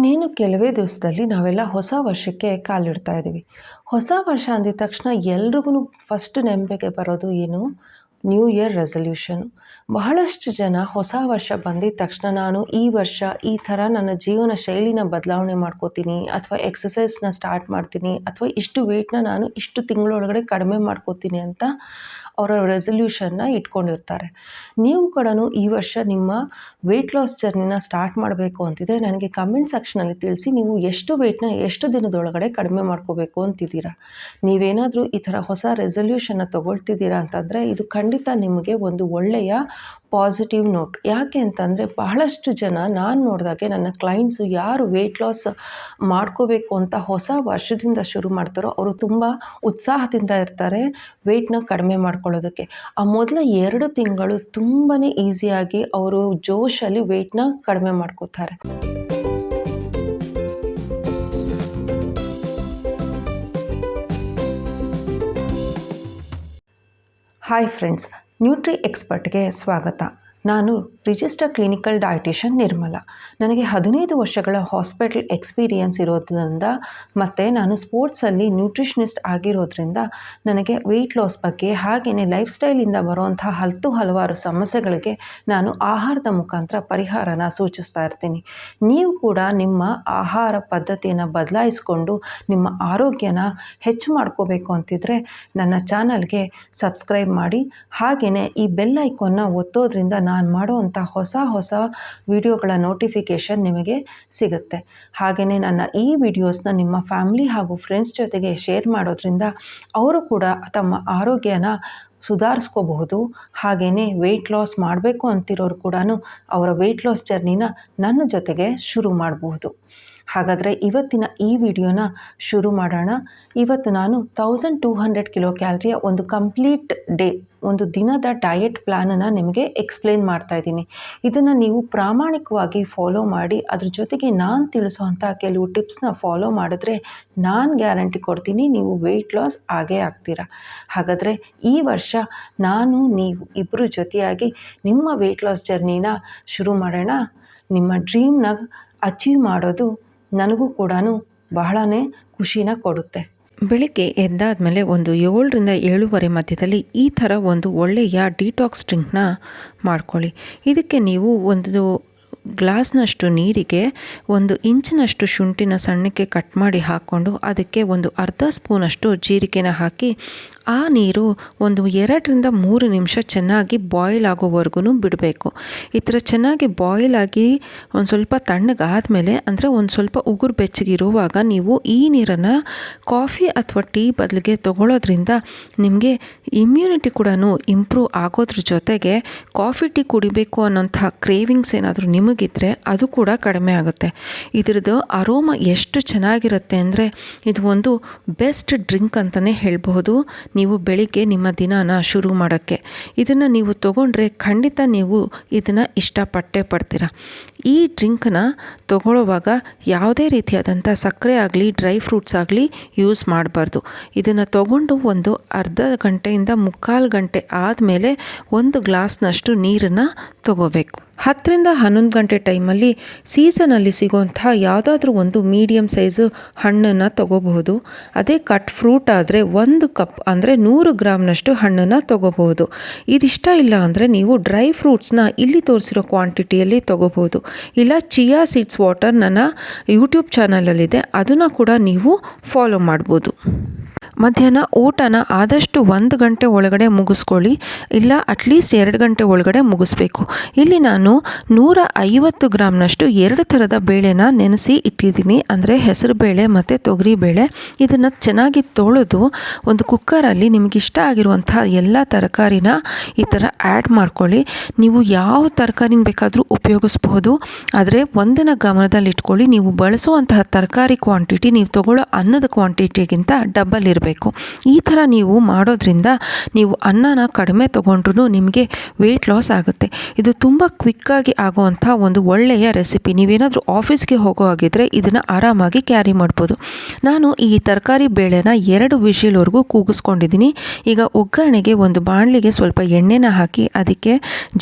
ಇನ್ನೇನು ಕೆಲವೇ ದಿವಸದಲ್ಲಿ ನಾವೆಲ್ಲ ಹೊಸ ವರ್ಷಕ್ಕೆ ಕಾಲಿಡ್ತಾ ಇದ್ದೀವಿ. ಹೊಸ ವರ್ಷ ಅಂದಿದ ತಕ್ಷಣ ಎಲ್ರಿಗೂ ಫಸ್ಟ್ ನೆನಪಿಗೆ ಬರೋದು ಏನು? ನ್ಯೂ ಇಯರ್ ರೆಸಲ್ಯೂಷನು ಬಹಳಷ್ಟು ಜನ ಹೊಸ ವರ್ಷ ಬಂದಿದ ತಕ್ಷಣ ನಾನು ಈ ವರ್ಷ ಈ ಥರ ನನ್ನ ಜೀವನ ಶೈಲಿನ ಬದಲಾವಣೆ ಮಾಡ್ಕೋತೀನಿ ಅಥವಾ ಎಕ್ಸಸೈಸ್ನ ಸ್ಟಾರ್ಟ್ ಮಾಡ್ತೀನಿ ಅಥವಾ ಇಷ್ಟು ವೆಯ್ಟ್ನ ನಾನು ಇಷ್ಟು ತಿಂಗಳೊಳಗಡೆ ಕಡಿಮೆ ಮಾಡ್ಕೋತೀನಿ ಅಂತ ಅವರ ರೆಸಲ್ಯೂಷನ್ನ ಇಟ್ಕೊಂಡಿರ್ತಾರೆ. ನೀವು ಕೂಡ ಈ ವರ್ಷ ನಿಮ್ಮ ವೆಯ್ಟ್ ಲಾಸ್ ಜರ್ನಿನ ಸ್ಟಾರ್ಟ್ ಮಾಡಬೇಕು ಅಂತಿದ್ರೆ ನನಗೆ ಕಮೆಂಟ್ ಸೆಕ್ಷನಲ್ಲಿ ತಿಳಿಸಿ ನೀವು ಎಷ್ಟು ವೆಯ್ಟ್ನ ಎಷ್ಟು ದಿನದೊಳಗಡೆ ಕಡಿಮೆ ಮಾಡ್ಕೋಬೇಕು ಅಂತಿದ್ದೀರಾ? ನೀವೇನಾದರೂ ಈ ಥರ ಹೊಸ ರೆಸಲ್ಯೂಷನ್ನ ತೊಗೊಳ್ತಿದ್ದೀರಾ ಅಂತಂದರೆ ಇದು ಖಂಡಿತ ನಿಮಗೆ ಒಂದು ಒಳ್ಳೆಯ ಪಾಸಿಟಿವ್ ನೋಟ್ ಯಾಕೆ ಅಂತಂದರೆ ಬಹಳಷ್ಟು ಜನ ನಾನು ನೋಡಿದಾಗೆ ನನ್ನ ಕ್ಲೈಂಟ್ಸು ಯಾರು ವೆಯ್ಟ್ ಲಾಸ್ ಮಾಡ್ಕೋಬೇಕು ಅಂತ ಹೊಸ ವರ್ಷದಿಂದ ಶುರು ಮಾಡ್ತಾರೋ ಅವರು ತುಂಬ ಉತ್ಸಾಹದಿಂದ ಇರ್ತಾರೆ ವೆಯ್ಟ್ನ ಕಡಿಮೆ ಮಾಡ್ಕೊಳ್ಳೋದಕ್ಕೆ. ಆ ಮೊದಲ ಎರಡು ತಿಂಗಳು ತುಂಬಾ ಈಸಿಯಾಗಿ ಅವರು ಜೋಶಲ್ಲಿ ವೆಯ್ಟ್ನ ಕಡಿಮೆ ಮಾಡ್ಕೋತಾರೆ. ಹಾಯ್ ಫ್ರೆಂಡ್ಸ್ ನ್ಯೂಟ್ರಿ ಎಕ್ಸ್ಪರ್ಟ್ಗೆ ಸ್ವಾಗತ. ನಾನು ರಿಜಿಸ್ಟರ್ ಕ್ಲಿನಿಕಲ್ ಡಯಟಿಷಿಯನ್ ನಿರ್ಮಲ. ನನಗೆ ಹದಿನೈದು ವರ್ಷಗಳ ಹಾಸ್ಪಿಟಲ್ ಎಕ್ಸ್ಪೀರಿಯನ್ಸ್ ಇರೋದ್ರಿಂದ ಮತ್ತು ನಾನು ಸ್ಪೋರ್ಟ್ಸಲ್ಲಿ ನ್ಯೂಟ್ರಿಷನಿಸ್ಟ್ ಆಗಿರೋದ್ರಿಂದ ನನಗೆ ವೆಯ್ಟ್ ಲಾಸ್ ಬಗ್ಗೆ ಹಾಗೆಯೇ ಲೈಫ್ ಸ್ಟೈಲಿಂದ ಬರುವಂಥ ಹತ್ತು ಹಲವಾರು ಸಮಸ್ಯೆಗಳಿಗೆ ನಾನು ಆಹಾರದ ಮುಖಾಂತರ ಪರಿಹಾರನ ಸೂಚಿಸ್ತಾ ಇರ್ತೀನಿ. ನೀವು ಕೂಡ ನಿಮ್ಮ ಆಹಾರ ಪದ್ಧತಿಯನ್ನು ಬದಲಾಯಿಸ್ಕೊಂಡು ನಿಮ್ಮ ಆರೋಗ್ಯನ ಹೆಚ್ಚು ಮಾಡ್ಕೋಬೇಕು ಅಂತಿದ್ರೆ ನನ್ನ ಚಾನಲ್ಗೆ ಸಬ್ಸ್ಕ್ರೈಬ್ ಮಾಡಿ. ಹಾಗೆಯೇ ಈ ಬೆಲ್ ಐಕಾನ್ನ ಒತ್ತೋದ್ರಿಂದ ನಾನು ಮಾಡುವಂಥ ಹೊಸ ಹೊಸ ವಿಡಿಯೋಗಳ ನೋಟಿಫಿಕೇಷನ್ ನಿಮಗೆ ಸಿಗುತ್ತೆ. ಹಾಗೆಯೇ ನನ್ನ ಈ ವಿಡಿಯೋಸ್ನ ನಿಮ್ಮ ಫ್ಯಾಮ್ಲಿ ಹಾಗೂ ಫ್ರೆಂಡ್ಸ್ ಜೊತೆಗೆ ಶೇರ್ ಮಾಡೋದ್ರಿಂದ ಅವರು ಕೂಡ ತಮ್ಮ ಆರೋಗ್ಯನ ಸುಧಾರಿಸ್ಕೋಬಹುದು. ಹಾಗೆಯೇ ವೆಯ್ಟ್ ಲಾಸ್ ಮಾಡಬೇಕು ಅಂತಿರೋರು ಕೂಡ ಅವರ ವೆಯ್ಟ್ ಲಾಸ್ ಜರ್ನಿನ ನನ್ನ ಜೊತೆಗೆ ಶುರು ಮಾಡಬಹುದು. ಹಾಗಾದರೆ ಇವತ್ತಿನ ಈ ವಿಡಿಯೋನ ಶುರು ಮಾಡೋಣ. ಇವತ್ತು ನಾನು ತೌಸಂಡ್ ಟೂ ಹಂಡ್ರೆಡ್ ಕಿಲೋ ಕ್ಯಾಲ್ರಿಯ ಒಂದು ಕಂಪ್ಲೀಟ್ ಡೇ, ಒಂದು ದಿನದ ಡಯಟ್ ಪ್ಲ್ಯಾನನ್ನು ನಿಮಗೆ ಎಕ್ಸ್ಪ್ಲೇನ್ ಮಾಡ್ತಾ ಇದ್ದೀನಿ. ಇದನ್ನು ನೀವು ಪ್ರಾಮಾಣಿಕವಾಗಿ ಫಾಲೋ ಮಾಡಿ, ಅದ್ರ ಜೊತೆಗೆ ನಾನು ತಿಳಿಸುವಂಥ ಕೆಲವು ಟಿಪ್ಸ್ನ ಫಾಲೋ ಮಾಡಿದ್ರೆ ನಾನು ಗ್ಯಾರಂಟಿ ಕೊಡ್ತೀನಿ, ನೀವು ವೆಯ್ಟ್ ಲಾಸ್ ಆಗೇ ಆಗ್ತೀರಾ. ಹಾಗಾದರೆ ಈ ವರ್ಷ ನಾನು, ನೀವು ಇಬ್ಬರು ಜೊತೆಯಾಗಿ ನಿಮ್ಮ ವೆಯ್ಟ್ ಲಾಸ್ ಜರ್ನಿನ ಶುರು ಮಾಡೋಣ. ನಿಮ್ಮ ಡ್ರೀಮ್ನ ಅಚೀವ್ ಮಾಡೋದು ನನಗೂ ಕೂಡ ಬಹಳನೇ ಖುಷಿನ ಕೊಡುತ್ತೆ. ಬೆಳಿಗ್ಗೆ ಎದ್ದಾದಮೇಲೆ ಒಂದು ಏಳರಿಂದ ಏಳುವರೆ ಮಧ್ಯದಲ್ಲಿ ಈ ಥರ ಒಂದು ಒಳ್ಳೆಯ ಡಿಟಾಕ್ಸ್ ಡ್ರಿಂಕ್ನ ಮಾಡ್ಕೊಳ್ಳಿ. ಇದಕ್ಕೆ ನೀವು ಒಂದು ಗ್ಲಾಸ್ನಷ್ಟು ನೀರಿಗೆ, ಒಂದು ಇಂಚಿನಷ್ಟು ಶುಂಠಿನ ಸಣ್ಣಕ್ಕೆ ಕಟ್ ಮಾಡಿ ಹಾಕ್ಕೊಂಡು ಅದಕ್ಕೆ ಒಂದು ಅರ್ಧ ಸ್ಪೂನಷ್ಟು ಜೀರಿಗೆನ ಹಾಕಿ ಆ ನೀರು ಒಂದು ಎರಡರಿಂದ ಮೂರು ನಿಮಿಷ ಚೆನ್ನಾಗಿ ಬಾಯ್ಲ್ ಆಗೋವರೆಗೂ ಬಿಡಬೇಕು. ಈ ಥರ ಚೆನ್ನಾಗಿ ಬಾಯ್ಲ್ ಆಗಿ ಒಂದು ಸ್ವಲ್ಪ ತಣ್ಣಗಾದಮೇಲೆ ಅಂದರೆ ಒಂದು ಸ್ವಲ್ಪ ಉಗುರು ಬೆಚ್ಚಗಿರುವಾಗ ನೀವು ಈ ನೀರನ್ನು ಕಾಫಿ ಅಥವಾ ಟೀ ಬದಲಿಗೆ ತಗೊಳ್ಳೋದ್ರಿಂದ ನಿಮಗೆ ಇಮ್ಯುನಿಟಿ ಕೂಡ ಇಂಪ್ರೂವ್ ಆಗೋದ್ರ ಜೊತೆಗೆ ಕಾಫಿ ಟೀ ಕುಡಿಬೇಕು ಅನ್ನೋಂಥ ಕ್ರೇವಿಂಗ್ಸ್ ಏನಾದರೂ ನಿಮಗಿದ್ರೆ ಅದು ಕೂಡ ಕಡಿಮೆ ಆಗುತ್ತೆ. ಇದ್ರದ್ದು ಅರೋಮ ಎಷ್ಟು ಚೆನ್ನಾಗಿರುತ್ತೆ ಅಂದರೆ ಇದು ಒಂದು ಬೆಸ್ಟ್ ಡ್ರಿಂಕ್ ಅಂತಲೇ ಹೇಳಬಹುದು. ನೀವು ಬೆಳಿಗ್ಗೆ ನಿಮ್ಮ ದಿನಾನ ಶುರು ಮಾಡೋಕ್ಕೆ. ಇದನ್ನು ನೀವು ತೊಗೊಂಡ್ರೆ ಖಂಡಿತ ನೀವು ಇದನ್ನು ಇಷ್ಟಪಟ್ಟೇ ಪಡ್ತೀರ. ಈ ಡ್ರಿಂಕನ್ನ ತಗೊಳ್ಳುವಾಗ ಯಾವುದೇ ರೀತಿಯಾದಂಥ ಸಕ್ಕರೆ ಆಗಲಿ, ಡ್ರೈ ಫ್ರೂಟ್ಸ್ ಆಗಲಿ ಯೂಸ್ ಮಾಡಬಾರ್ದು. ಇದನ್ನು ತಗೊಂಡು ಒಂದು ಅರ್ಧ ಗಂಟೆಯಿಂದ ಮುಕ್ಕಾಲು ಗಂಟೆ ಆದಮೇಲೆ ಒಂದು ಗ್ಲಾಸ್ನಷ್ಟು ನೀರನ್ನು ತಗೋಬೇಕು. ಹತ್ತರಿಂದ ಹನ್ನೊಂದು ಗಂಟೆ ಟೈಮಲ್ಲಿ ಸೀಸನಲ್ಲಿ ಸಿಗೋಂಥ ಯಾವುದಾದ್ರೂ ಒಂದು ಮೀಡಿಯಮ್ ಸೈಜು ಹಣ್ಣನ್ನು ತಗೋಬಹುದು. ಅದೇ ಕಟ್ ಫ್ರೂಟ್ ಆದರೆ ಒಂದು ಕಪ್ ಅಂದರೆ ನೂರು ಗ್ರಾಮ್ನಷ್ಟು ಹಣ್ಣನ್ನು ತಗೋಬಹುದು. ಇದಿಷ್ಟ ಇಲ್ಲ ಅಂದರೆ ನೀವು ಡ್ರೈ ಫ್ರೂಟ್ಸ್ನ ಇಲ್ಲಿ ತೋರಿಸಿರೋ ಕ್ವಾಂಟಿಟಿಯಲ್ಲಿ ತಗೋಬಹುದು. ಇಲ್ಲ ಚಿಯಾ ಸೀಡ್ಸ್ ವಾಟರ್ ನನ್ನ ಯೂಟ್ಯೂಬ್ ಚಾನಲಲ್ಲಿದೆ ಅದನ್ನು ಕೂಡ ನೀವು ಫಾಲೋ ಮಾಡ್ಬೋದು. ಮಧ್ಯಾಹ್ನ ಊಟನ ಆದಷ್ಟು ಒಂದು ಗಂಟೆ ಒಳಗಡೆ ಮುಗಿಸ್ಕೊಳ್ಳಿ, ಇಲ್ಲ ಅಟ್ಲೀಸ್ಟ್ ಎರಡು ಗಂಟೆ ಒಳಗಡೆ ಮುಗಿಸ್ಬೇಕು. ಇಲ್ಲಿ ನಾನು ನೂರ ಐವತ್ತು ಗ್ರಾಮ್ನಷ್ಟು ಎರಡು ಥರದ ಬೇಳೆನ ನೆನೆಸಿ ಇಟ್ಟಿದ್ದೀನಿ. ಅಂದರೆ ಹೆಸರು ಬೇಳೆ ಮತ್ತು ತೊಗರಿ ಬೇಳೆ. ಇದನ್ನು ಚೆನ್ನಾಗಿ ತೊಳೆದು ಒಂದು ಕುಕ್ಕರಲ್ಲಿ ನಿಮಗೆ ಇಷ್ಟ ಆಗಿರುವಂಥ ಎಲ್ಲ ತರಕಾರಿನ ಈ ಥರ ಆ್ಯಡ್ ಮಾಡ್ಕೊಳ್ಳಿ. ನೀವು ಯಾವ ತರಕಾರಿನ ಬೇಕಾದರೂ ಉಪಯೋಗಿಸ್ಬೋದು. ಆದರೆ ಒಂದನ್ನು ಗಮನದಲ್ಲಿಟ್ಕೊಳ್ಳಿ. ನೀವು ಬಳಸುವಂತಹ ತರಕಾರಿ ಕ್ವಾಂಟಿಟಿ ನೀವು ತೊಗೊಳ್ಳೋ ಅನ್ನದ ಕ್ವಾಂಟಿಟಿಗಿಂತ ಡಬ್ಬಲ್ ಇರಬೇಕು. ಮಾಡಬೇಕು ಈ ಥರ ನೀವು ಮಾಡೋದ್ರಿಂದ ನೀವು ಅನ್ನನ ಕಡಿಮೆ ತೊಗೊಂಡ್ರೂ ನಿಮಗೆ ವೆಯ್ಟ್ ಲಾಸ್ ಆಗುತ್ತೆ. ಇದು ತುಂಬ ಕ್ವಿಕ್ಕಾಗಿ ಆಗುವಂಥ ಒಂದು ಒಳ್ಳೆಯ ರೆಸಿಪಿ ನೀವೇನಾದರೂ ಆಫೀಸ್ಗೆ ಹೋಗೋ ಹಾಗಿದ್ರೆ ಇದನ್ನು ಆರಾಮಾಗಿ ಕ್ಯಾರಿ ಮಾಡ್ಬೋದು. ನಾನು ಈ ತರಕಾರಿ ಬೇಳೆನ ಎರಡು ವಿಷಿಲ್ವರೆಗೂ ಕೂಗಿಸ್ಕೊಂಡಿದ್ದೀನಿ. ಈಗ ಒಗ್ಗರಣೆಗೆ ಒಂದು ಬಾಣಲಿಗೆ ಸ್ವಲ್ಪ ಎಣ್ಣೆನ ಹಾಕಿ ಅದಕ್ಕೆ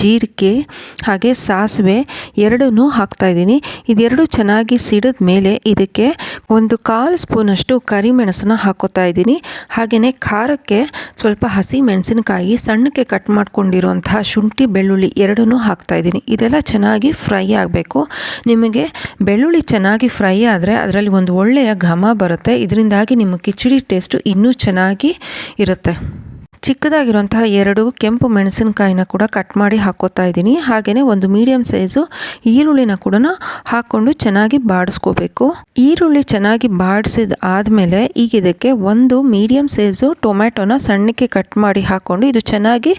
ಜೀರಿಗೆ ಹಾಗೆ ಸಾಸಿವೆ ಎರಡನ್ನೂ ಹಾಕ್ತಾಯಿದ್ದೀನಿ ಇದೆರಡು ಚೆನ್ನಾಗಿ ಸಿಡಿದ ಮೇಲೆ ಇದಕ್ಕೆ ಒಂದು ಕಾಲು ಸ್ಪೂನಷ್ಟು ಕರಿಮೆಣಸನ್ನ ಹಾಕೋತಾ ಇದ್ದೀನಿ. ಹಾಗೆಯೇ ಖಾರಕ್ಕೆ ಸ್ವಲ್ಪ ಹಸಿ ಮೆಣಸಿನಕಾಯಿ, ಸಣ್ಣಕ್ಕೆ ಕಟ್ ಮಾಡ್ಕೊಂಡಿರುವಂತಹ ಶುಂಠಿ, ಬೆಳ್ಳುಳ್ಳಿ ಎರಡನ್ನೂ ಹಾಕ್ತಾಯಿದ್ದೀನಿ ಇದೆಲ್ಲ ಚೆನ್ನಾಗಿ ಫ್ರೈ ಆಗಬೇಕು. ನಿಮಗೆ ಬೆಳ್ಳುಳ್ಳಿ ಚೆನ್ನಾಗಿ ಫ್ರೈ ಆದರೆ ಅದರಲ್ಲಿ ಒಂದು ಒಳ್ಳೆಯ ಘಮ ಬರುತ್ತೆ. ಇದರಿಂದಾಗಿ ನಿಮ್ಮ ಕಿಚಡಿ ಟೇಸ್ಟು ಇನ್ನೂ ಚೆನ್ನಾಗಿ ಇರುತ್ತೆ. ಚಿಕ್ಕದಾಗಿರುವಂತಹ ಎರಡು ಕೆಂಪು ಮೆಣಸಿನಕಾಯಿನ ಕೂಡ ಕಟ್ ಮಾಡಿ ಹಾಕೋತಾ ಇದ್ದೀನಿ. ಹಾಗೆಯೇ ಒಂದು ಮೀಡಿಯಮ್ ಸೈಜು ಈರುಳ್ಳಿನ ಕೂಡ ಹಾಕ್ಕೊಂಡು ಚೆನ್ನಾಗಿ ಬಾಡಿಸ್ಕೋಬೇಕು. ಈರುಳ್ಳಿ ಚೆನ್ನಾಗಿ ಬಾಡಿಸಿದ ಆದಮೇಲೆ ಈಗ ಇದಕ್ಕೆ ಒಂದು ಮೀಡಿಯಮ್ ಸೈಜು ಟೊಮ್ಯಾಟೊನ ಸಣ್ಣಕ್ಕೆ ಕಟ್ ಮಾಡಿ ಹಾಕ್ಕೊಂಡು ಇದು ಚೆನ್ನಾಗಿ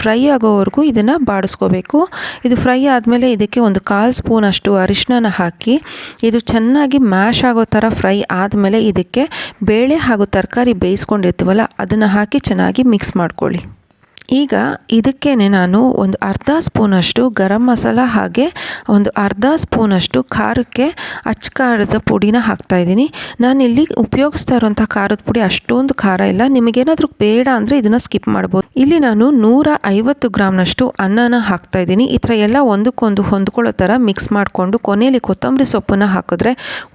ಫ್ರೈ ಆಗೋವರೆಗೂ ಇದನ್ನು ಬಾಡಿಸ್ಕೋಬೇಕು. ಇದು ಫ್ರೈ ಆದಮೇಲೆ ಇದಕ್ಕೆ ಒಂದು ಕಾಲು ಸ್ಪೂನ್ ಅಷ್ಟು ಅರಿಶಿನ ಹಾಕಿ ಇದು ಚೆನ್ನಾಗಿ ಮ್ಯಾಶ್ ಆಗೋ ಥರ ಫ್ರೈ ಆದಮೇಲೆ ಇದಕ್ಕೆ ಬೇಳೆ ಹಾಗೂ ತರಕಾರಿ ಬೇಯಿಸ್ಕೊಂಡಿರ್ತೀವಲ್ಲ, ಅದನ್ನು ಹಾಕಿ ಚೆನ್ನಾಗಿ ಮಾಡ್ಕೊಳ್ಳಿ. ಈಗ ಇದಕ್ಕೇ ನಾನು ಒಂದು ಅರ್ಧ ಸ್ಪೂನಷ್ಟು ಗರಂ ಮಸಾಲ ಹಾಗೆ ಒಂದು ಅರ್ಧ ಸ್ಪೂನಷ್ಟು ಖಾರಕ್ಕೆ ಅಚ್ಚ ಖಾರದ ಪುಡಿನ ಹಾಕ್ತಾಯಿದ್ದೀನಿ ಇಲ್ಲಿ ಉಪಯೋಗಿಸ್ತಾ ಇರೋಂಥ ಖಾರದ ಪುಡಿ ಅಷ್ಟೊಂದು ಖಾರ ಇಲ್ಲ. ನಿಮಗೇನಾದರೂ ಬೇಡ ಅಂದರೆ ಇದನ್ನು ಸ್ಕಿಪ್ ಮಾಡ್ಬೋದು. ಇಲ್ಲಿ ನಾನು ನೂರ ಐವತ್ತು ಗ್ರಾಮ್ನಷ್ಟು ಅನ್ನನ ಹಾಕ್ತಾಯಿದ್ದೀನಿ ಈ ಥರ ಎಲ್ಲ ಒಂದಕ್ಕೊಂದು ಹೊಂದ್ಕೊಳ್ಳೋ ಥರ ಮಿಕ್ಸ್ ಮಾಡಿಕೊಂಡು ಕೊನೆಯಲ್ಲಿ ಕೊತ್ತಂಬರಿ ಸೊಪ್ಪನ್ನು ಹಾಕಿದ್ರೆ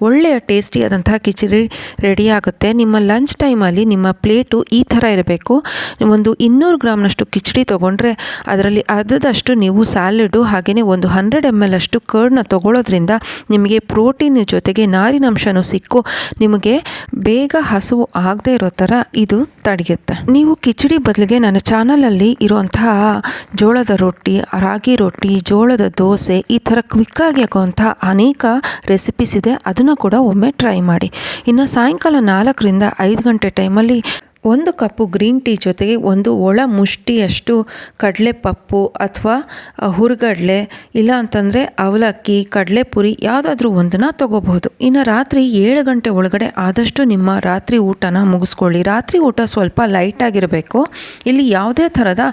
ಒಳ್ಳೆಯ ಟೇಸ್ಟಿಯಾದಂಥ ಕಿಚಡಿ ರೆಡಿ ಆಗುತ್ತೆ. ನಿಮ್ಮ ಲಂಚ್ ಟೈಮಲ್ಲಿ ನಿಮ್ಮ ಪ್ಲೇಟು ಈ ಥರ ಇರಬೇಕು. ಒಂದು ಇನ್ನೂರು ಗ್ರಾಮ್ನಷ್ಟು ಕಿಚಡಿ ತೊಗೊಂಡ್ರೆ ಅದರಲ್ಲಿ ಅರ್ಧದಷ್ಟು ನೀವು ಸ್ಯಾಲಡು ಹಾಗೆಯೇ ಒಂದು ಹಂಡ್ರೆಡ್ ಎಂ ಎಲ್ ಅಷ್ಟು ಕರ್ಡ್ನ ತೊಗೊಳ್ಳೋದ್ರಿಂದ ನಿಮಗೆ ಪ್ರೋಟೀನ್ ಜೊತೆಗೆ ನಾರಿನಂಶನೂ ಸಿಕ್ಕು. ನಿಮಗೆ ಬೇಗ ಹಸುವು ಆಗದೆ ಇರೋ ಥರ ಇದು ತಡೆಯುತ್ತೆ. ನೀವು ಕಿಚಡಿ ಬದಲಿಗೆ ನನ್ನ ಚಾನಲಲ್ಲಿ ಇರುವಂತಹ ಜೋಳದ ರೊಟ್ಟಿ, ರಾಗಿ ರೊಟ್ಟಿ, ಜೋಳದ ದೋಸೆ ಈ ಥರ ಕ್ವಿಕ್ಕಾಗಿ ಹಾಕುವಂಥ ಅನೇಕ ರೆಸಿಪೀಸ್ ಇದೆ. ಅದನ್ನು ಕೂಡ ಒಮ್ಮೆ ಟ್ರೈ ಮಾಡಿ. ಇನ್ನು ಸಾಯಂಕಾಲ ನಾಲ್ಕರಿಂದ ಐದು ಗಂಟೆ ಟೈಮಲ್ಲಿ ಒಂದು ಕಪ್ಪು ಗ್ರೀನ್ ಟೀ ಜೊತೆಗೆ ಒಂದು ಒಳ ಮುಷ್ಟಿಯಷ್ಟು ಕಡಲೆ ಪಪ್ಪು ಅಥವಾ ಹುರುಗಡಲೆ, ಇಲ್ಲ ಅಂತಂದರೆ ಅವಲಕ್ಕಿ, ಕಡಲೆಪುರಿ ಯಾವುದಾದ್ರೂ ಒಂದನ್ನು ತೊಗೋಬಹುದು. ಇನ್ನು ರಾತ್ರಿ ಏಳು ಗಂಟೆ ಒಳಗಡೆ ಆದಷ್ಟು ನಿಮ್ಮ ರಾತ್ರಿ ಊಟನ ಮುಗಿಸ್ಕೊಳ್ಳಿ. ರಾತ್ರಿ ಊಟ ಸ್ವಲ್ಪ ಲೈಟಾಗಿರಬೇಕು ಇಲ್ಲಿ ಯಾವುದೇ ಥರದ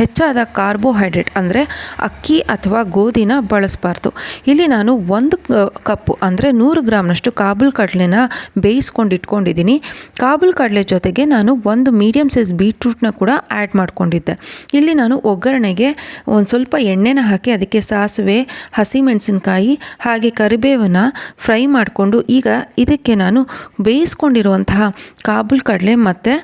ಹೆಚ್ಚಾದ ಕಾರ್ಬೋಹೈಡ್ರೇಟ್ ಅಂದರೆ ಅಕ್ಕಿ ಅಥವಾ ಗೋಧಿನ ಬಳಸಬಾರ್ದು. ಇಲ್ಲಿ ನಾನು ಒಂದು ಕಪ್ಪು ಅಂದರೆ ನೂರು ಗ್ರಾಮ್ನಷ್ಟು ಕಾಬುಲ್ ಕಡಲೆನ ಬೇಯಿಸ್ಕೊಂಡು ಇಟ್ಕೊಂಡಿದ್ದೀನಿ ಕಾಬುಲ್ ಕಡಲೆ ಜೊತೆಗೆ ನಾನು ಒಂದು ಮೀಡಿಯಮ್ ಸೈಜ್ ಬೀಟ್ರೂಟ್ನ ಕೂಡ ಆ್ಯಡ್ ಮಾಡ್ಕೊಂಡಿದ್ದೆ. ಇಲ್ಲಿ ನಾನು ಒಗ್ಗರಣೆಗೆ ಒಂದು ಸ್ವಲ್ಪ ಎಣ್ಣೆನ ಹಾಕಿ ಅದಕ್ಕೆ ಸಾಸಿವೆ ಹಸಿಮೆಣಸಿನ್ಕಾಯಿ ಹಾಗೆ ಕರಿಬೇವನ್ನ ಫ್ರೈ ಮಾಡಿಕೊಂಡು ಈಗ ಇದಕ್ಕೆ ನಾನು ಬೇಯಿಸ್ಕೊಂಡಿರುವಂತಹ ಕಾಬೂಲ್ ಕಡಲೆ ಮತ್ತು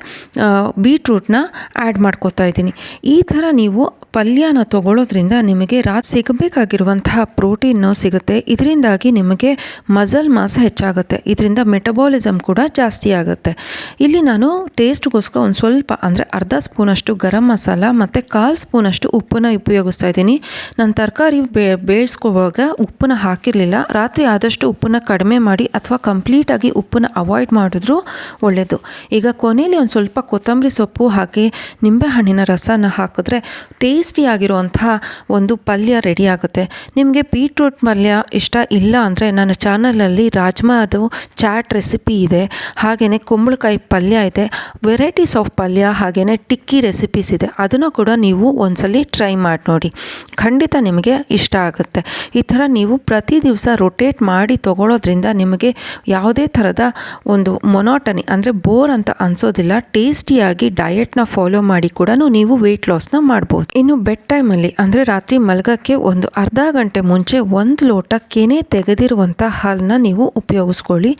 ಬೀಟ್ರೂಟ್ನ ಆ್ಯಡ್ ಮಾಡ್ಕೋತಾ ಇದ್ದೀನಿ. ಈ ಥರ ನೀವು ಪಲ್ಯನ ತಗೊಳ್ಳೋದ್ರಿಂದ ನಿಮಗೆ ರಾತ್ ಸಿಗಬೇಕಾಗಿರುವಂತಹ ಪ್ರೋಟೀನು ಸಿಗುತ್ತೆ. ಇದರಿಂದಾಗಿ ನಿಮಗೆ ಮಸಲ್ ಮಾಸ ಹೆಚ್ಚಾಗುತ್ತೆ. ಇದರಿಂದ ಮೆಟಬಾಲಿಸಮ್ ಕೂಡ ಜಾಸ್ತಿ ಆಗುತ್ತೆ. ಇಲ್ಲಿ ನಾನು ಟೇಸ್ಟ್ಗೋಸ್ಕರ ಒಂದು ಸ್ವಲ್ಪ ಅಂದರೆ ಅರ್ಧ ಸ್ಪೂನಷ್ಟು ಗರಂ ಮಸಾಲ ಮತ್ತು ಕಾಲು ಸ್ಪೂನಷ್ಟು ಉಪ್ಪನ್ನ ಉಪಯೋಗಿಸ್ತಾ ಇದ್ದೀನಿ. ನಾನು ತರಕಾರಿ ಬೇ, ಬೇಯಿಸ್ಕೋವಾಗ ಉಪ್ಪನ್ನ ಹಾಕಿರಲಿಲ್ಲ. ರಾತ್ರಿ ಆದಷ್ಟು ಉಪ್ಪನ್ನ ಕಡಿಮೆ ಮಾಡಿ ಅಥವಾ ಕಂಪ್ಲೀಟಾಗಿ ಉಪ್ಪನ್ನ ಅವಾಯ್ಡ್ ಮಾಡಿದ್ರೂ ಒಳ್ಳೆಯದು ಈಗ ಕೊನೆಯಲ್ಲಿ ಒಂದು ಸ್ವಲ್ಪ ಕೊತ್ತಂಬರಿ ಸೊಪ್ಪು ಹಾಕಿ ನಿಂಬೆಹಣ್ಣಿನ ರಸನ ಹಾಕಿದ್ರೆ ಟೇಸ್ಟಿಯಾಗಿರುವಂತಹ ಒಂದು ಪಲ್ಯ ರೆಡಿ ಆಗುತ್ತೆ. ನಿಮಗೆ ಬೀಟ್ರೂಟ್ ಪಲ್ಯ ಇಷ್ಟ ಇಲ್ಲ ಅಂದರೆ ನನ್ನ ಚಾನಲಲ್ಲಿ ರಾಜ್ಮಾದು ಚಾಟ್ ರೆಸಿಪಿ ಇದೆ. ಹಾಗೆಯೇ ಕುಂಬಳಕಾಯಿ ಪಲ್ಯ ಇದೆ. ವೆರೈಟೀಸ್ ಆಫ್ ಪಲ್ಯ ಹಾಗೆಯೇ ಟಿಕ್ಕಿ ರೆಸಿಪೀಸ್ ಇದೆ. ಅದನ್ನು ಕೂಡ ನೀವು ಒಂದ್ಸಲಿ ಟ್ರೈ ಮಾಡಿ ನೋಡಿ. ಖಂಡಿತ ನಿಮಗೆ ಇಷ್ಟ ಆಗುತ್ತೆ. ಈ ಥರ ನೀವು ಪ್ರತಿ ದಿವಸ ರೊಟೇಟ್ ಮಾಡಿ ತೊಗೊಳೋದ್ರಿಂದ ನಿಮಗೆ ಯಾವುದೇ ಥರದ ಒಂದು ಮೊನಾಟನಿ ಅಂದರೆ ಬೋರ್ ಅಂತ ಅನಿಸೋದಿಲ್ಲ. ಟೇಸ್ಟಿಯಾಗಿ ಡಯೆಟ್ನ ಫಾಲೋ ಮಾಡಿ ಕೂಡ ನೀವು ವೆಯ್ಟ್ ಲಾಸ್ನ ಮಾಡ್ಬೋದು. ಇನ್ನು ಬೆಡ್ ಟೈಮಲ್ಲಿ ಅಂದರೆ ರಾತ್ರಿ ಮಲಗಕ್ಕೆ ಒಂದು ಅರ್ಧ ಗಂಟೆ ಮುಂಚೆ ಒಂದು ಲೋಟ ಕೆನೆ ತೆಗೆದಿರುವಂಥ ಹಾಲನ್ನ ನೀವು ಉಪಯೋಗಿಸ್ಕೊಳ್ಳಿ.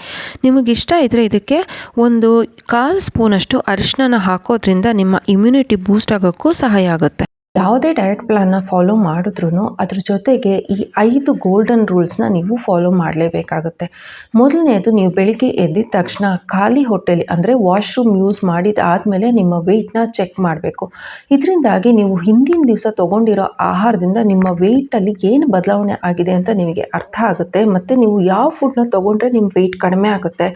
ನಿಮಗಿಷ್ಟ ಇದ್ದರೆ ಇದಕ್ಕೆ ಒಂದು ಕಾಲು ಸ್ಪೂನಷ್ಟು ಅರಿಶಿನ ಹಾಕೋದ್ರಿಂದ ನಿಮ್ಮ ಇಮ್ಯುನಿಟಿ ಬೂಸ್ಟ್ ಆಗೋಕ್ಕೂ ಸಹಾಯ ಆಗುತ್ತೆ. ಯಾವುದೇ ಡಯಟ್ ಪ್ಲಾನ್ನ ಫಾಲೋ ಮಾಡಿದ್ರೂ ಅದ್ರ ಜೊತೆಗೆ ಈ ಐದು ಗೋಲ್ಡನ್ ರೂಲ್ಸ್ನ ನೀವು ಫಾಲೋ ಮಾಡಲೇಬೇಕಾಗುತ್ತೆ. ಮೊದಲನೇದು ನೀವು ಬೆಳಿಗ್ಗೆ ಎದ್ದಿದ ತಕ್ಷಣ ಖಾಲಿ ಹೊಟ್ಟೆಲಿ ಅಂದರೆ ವಾಶ್ರೂಮ್ ಯೂಸ್ ಮಾಡಿದ ಆದಮೇಲೆ ನಿಮ್ಮ ವೆಯ್ಟ್ನ ಚೆಕ್ ಮಾಡಬೇಕು. ಇದರಿಂದಾಗಿ ನೀವು ಹಿಂದಿನ ದಿವಸ ತೊಗೊಂಡಿರೋ ಆಹಾರದಿಂದ ನಿಮ್ಮ ವೆಯ್ಟಲ್ಲಿ ಏನು ಬದಲಾವಣೆ ಆಗಿದೆ ಅಂತ ನಿಮಗೆ ಅರ್ಥ ಆಗುತ್ತೆ. ಮತ್ತು ನೀವು ಯಾವ ಫುಡ್ನ ತೊಗೊಂಡ್ರೆ ನಿಮ್ಮ ವೆಯ್ಟ್ ಕಡಿಮೆ ಆಗುತ್ತೆ.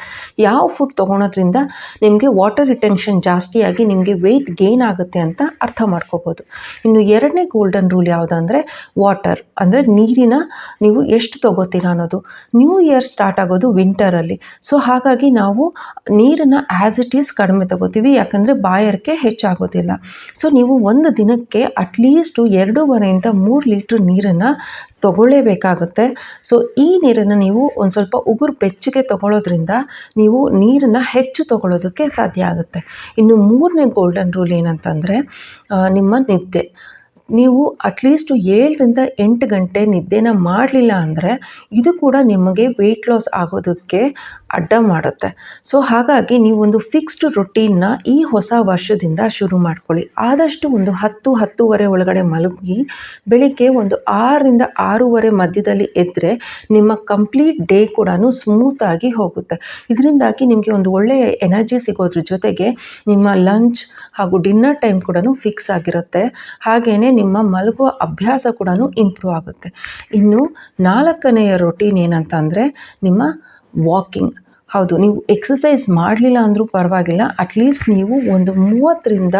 ಯಾವ ಫುಡ್ ತೊಗೊಳೋದ್ರಿಂದ ನಿಮಗೆ ವಾಟರ್ ರಿಟೆನ್ಷನ್ ಜಾಸ್ತಿಯಾಗಿ ನಿಮಗೆ ವೆಯ್ಟ್ ಗೇನ್ ಆಗುತ್ತೆ ಅಂತ ಅರ್ಥ ಮಾಡ್ಕೋಬೋದು. ಇನ್ನು ಎರಡನೇ ಗೋಲ್ಡನ್ ರೂಲ್ ಯಾವುದಂದರೆ ವಾಟರ್ ಅಂದರೆ ನೀರಿನ ನೀವು ಎಷ್ಟು ತಗೋತೀರ ಅನ್ನೋದು. ನ್ಯೂ ಇಯರ್ ಸ್ಟಾರ್ಟ್ ಆಗೋದು ವಿಂಟರಲ್ಲಿ ಸೊ ಹಾಗಾಗಿ ನಾವು ನೀರನ್ನು ಆ್ಯಸ್ ಇಟ್ ಈಸ್ ಕಡಿಮೆ ತಗೋತೀವಿ, ಯಾಕಂದರೆ ಬಾಯರ್ಕೆ ಹೆಚ್ಚಾಗೋದಿಲ್ಲ. ಸೊ ನೀವು ಒಂದು ದಿನಕ್ಕೆ ಅಟ್ಲೀಸ್ಟು ಎರಡೂವರೆಯಿಂದ ಮೂರು ಲೀಟ್ರ್ ನೀರನ್ನು ತಗೊಳ್ಳೇಬೇಕಾಗುತ್ತೆ. ಸೊ ಈ ನೀರನ್ನು ನೀವು ಒಂದು ಸ್ವಲ್ಪ ಉಗುರು ಬೆಚ್ಚಗೆ ತಗೊಳ್ಳೋದ್ರಿಂದ ನೀವು ನೀರನ್ನು ಹೆಚ್ಚು ತಗೊಳ್ಳೋದಕ್ಕೆ ಸಾಧ್ಯ ಆಗುತ್ತೆ. ಇನ್ನು ಮೂರನೇ ಗೋಲ್ಡನ್ ರೂಲ್ ಏನಂತಂದರೆ ನಿಮ್ಮ ನಿದ್ದೆ. ನೀವು ಅಟ್ಲೀಸ್ಟ್ ಏಳರಿಂದ ಎಂಟು ಗಂಟೆ ನಿದ್ದೆನ ಮಾಡಲಿಲ್ಲ ಅಂದರೆ ಇದು ಕೂಡ ನಿಮಗೆ ವೆಯ್ಟ್ ಲಾಸ್ ಆಗೋದಕ್ಕೆ ಅಡ್ಡ ಮಾಡುತ್ತೆ. ಸೊ ಹಾಗಾಗಿ ನೀವೊಂದು ಫಿಕ್ಸ್ಡ್ ರೊಟೀನ್ನ ಈ ಹೊಸ ವರ್ಷದಿಂದ ಶುರು ಮಾಡ್ಕೊಳ್ಳಿ. ಆದಷ್ಟು ಒಂದು ಹತ್ತು, ಹತ್ತುವರೆ ಒಳಗಡೆ ಮಲಗಿ, ಬೆಳಿಗ್ಗೆ ಒಂದು ಆರರಿಂದ ಆರೂವರೆ ಮಧ್ಯದಲ್ಲಿ ಎದ್ದರೆ ನಿಮ್ಮ ಕಂಪ್ಲೀಟ್ ಡೇ ಕೂಡ ಸ್ಮೂತಾಗಿ ಹೋಗುತ್ತೆ. ಇದರಿಂದಾಗಿ ನಿಮಗೆ ಒಂದು ಒಳ್ಳೆಯ ಎನರ್ಜಿ ಸಿಗೋದ್ರ ಜೊತೆಗೆ ನಿಮ್ಮ ಲಂಚ್ ಹಾಗೂ ಡಿನ್ನರ್ ಟೈಮ್ ಕೂಡ ಫಿಕ್ಸ್ ಆಗಿರುತ್ತೆ. ಹಾಗೆಯೇ ನಿಮ್ಮ ಮಲಗುವ ಅಭ್ಯಾಸ ಕೂಡ ಇಂಪ್ರೂವ್ ಆಗುತ್ತೆ. ಇನ್ನು ನಾಲ್ಕನೆಯ ರೊಟೀನ್ ಏನಂತ ಅಂದರೆ ನಿಮ್ಮ ವಾಕಿಂಗ್ ಹೌದು, ನೀವು ಎಕ್ಸಸೈಸ್ ಮಾಡಲಿಲ್ಲ ಅಂದರೂ ಪರವಾಗಿಲ್ಲ. ಅಟ್ಲೀಸ್ಟ್ ನೀವು ಒಂದು ಮೂವತ್ತರಿಂದ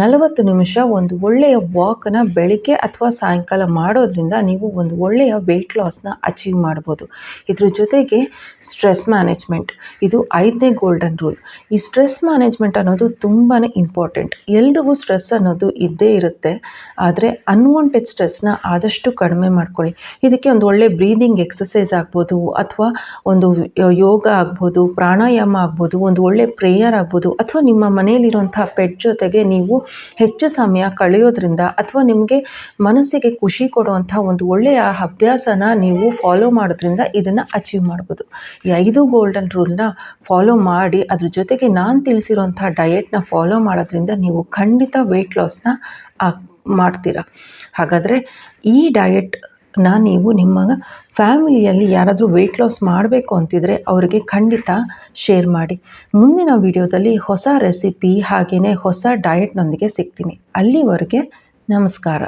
ನಲವತ್ತು ನಿಮಿಷ ಒಂದು ಒಳ್ಳೆಯ ವಾಕನ್ನ ಬೆಳಿಗ್ಗೆ ಅಥವಾ ಸಾಯಂಕಾಲ ಮಾಡೋದ್ರಿಂದ ನೀವು ಒಂದು ಒಳ್ಳೆಯ ವೆಯ್ಟ್ ಲಾಸ್ನ ಅಚೀವ್ ಮಾಡ್ಬೋದು. ಇದ್ರ ಜೊತೆಗೆ ಸ್ಟ್ರೆಸ್ ಮ್ಯಾನೇಜ್ಮೆಂಟ್ ಇದು ಐದನೇ ಗೋಲ್ಡನ್ ರೂಲ್ ಈ ಸ್ಟ್ರೆಸ್ ಮ್ಯಾನೇಜ್ಮೆಂಟ್ ಅನ್ನೋದು ತುಂಬಾ ಇಂಪಾರ್ಟೆಂಟ್ ಎಲ್ರಿಗೂ ಸ್ಟ್ರೆಸ್ ಅನ್ನೋದು ಇದ್ದೇ ಇರುತ್ತೆ. ಆದರೆ ಅನ್ವಾಂಟೆಡ್ ಸ್ಟ್ರೆಸ್ನ ಆದಷ್ಟು ಕಡಿಮೆ ಮಾಡ್ಕೊಳ್ಳಿ. ಇದಕ್ಕೆ ಒಂದು ಒಳ್ಳೆ ಬ್ರೀದಿಂಗ್ ಎಕ್ಸಸೈಸ್ ಆಗ್ಬೋದು, ಅಥವಾ ಒಂದು ಯೋಗ ಆಗ್ಬೋದು ಪ್ರಾಣಾಯಾಮ ಆಗ್ಬೋದು, ಒಂದು ಒಳ್ಳೆ ಪ್ರೇಯರ್ ಆಗ್ಬೋದು, ಅಥವಾ ನಿಮ್ಮ ಮನೆಯಲ್ಲಿರುವಂಥ ಪೆಟ್ ಜೊತೆಗೆ ನೀವು ಹೆಚ್ಚು ಸಮಯ ಕಳೆಯೋದ್ರಿಂದ ಅಥವಾ ನಿಮಗೆ ಮನಸ್ಸಿಗೆ ಖುಷಿ ಕೊಡುವಂಥ ಒಂದು ಒಳ್ಳೆಯ ಅಭ್ಯಾಸನ ನೀವು ಫಾಲೋ ಮಾಡೋದ್ರಿಂದ ಇದನ್ನು ಅಚೀವ್ ಮಾಡ್ಬೋದು. ಈ ಐದು ಗೋಲ್ಡನ್ ರೂಲ್ನ ಫಾಲೋ ಮಾಡಿ, ಅದ್ರ ಜೊತೆಗೆ ನಾನು ತಿಳಿಸಿರುವಂಥ ಡಯೆಟ್ನ ಫಾಲೋ ಮಾಡೋದ್ರಿಂದ ನೀವು ಖಂಡಿತ ವೆಯ್ಟ್ ಲಾಸ್ನ ಮಾಡ್ತೀರಾ. ಹಾಗಾದರೆ ಈ ಡಯೆಟ್ನ ನೀವು ನಿಮ್ಮ ಫ್ಯಾಮಿಲಿಯಲ್ಲಿ ಯಾರಾದರೂ ವೆಯ್ಟ್ ಲಾಸ್ ಮಾಡಬೇಕು ಅಂತಿದ್ರೆ ಅವರಿಗೆ ಖಂಡಿತ ಶೇರ್ ಮಾಡಿ. ಮುಂದಿನ ವಿಡಿಯೋದಲ್ಲಿ ಹೊಸ ರೆಸಿಪಿ ಹಾಗೆಯೇ ಹೊಸ ಡಯಟ್ನೊಂದಿಗೆ ಸಿಗ್ತೀನಿ. ಅಲ್ಲಿವರೆಗೆ ನಮಸ್ಕಾರ.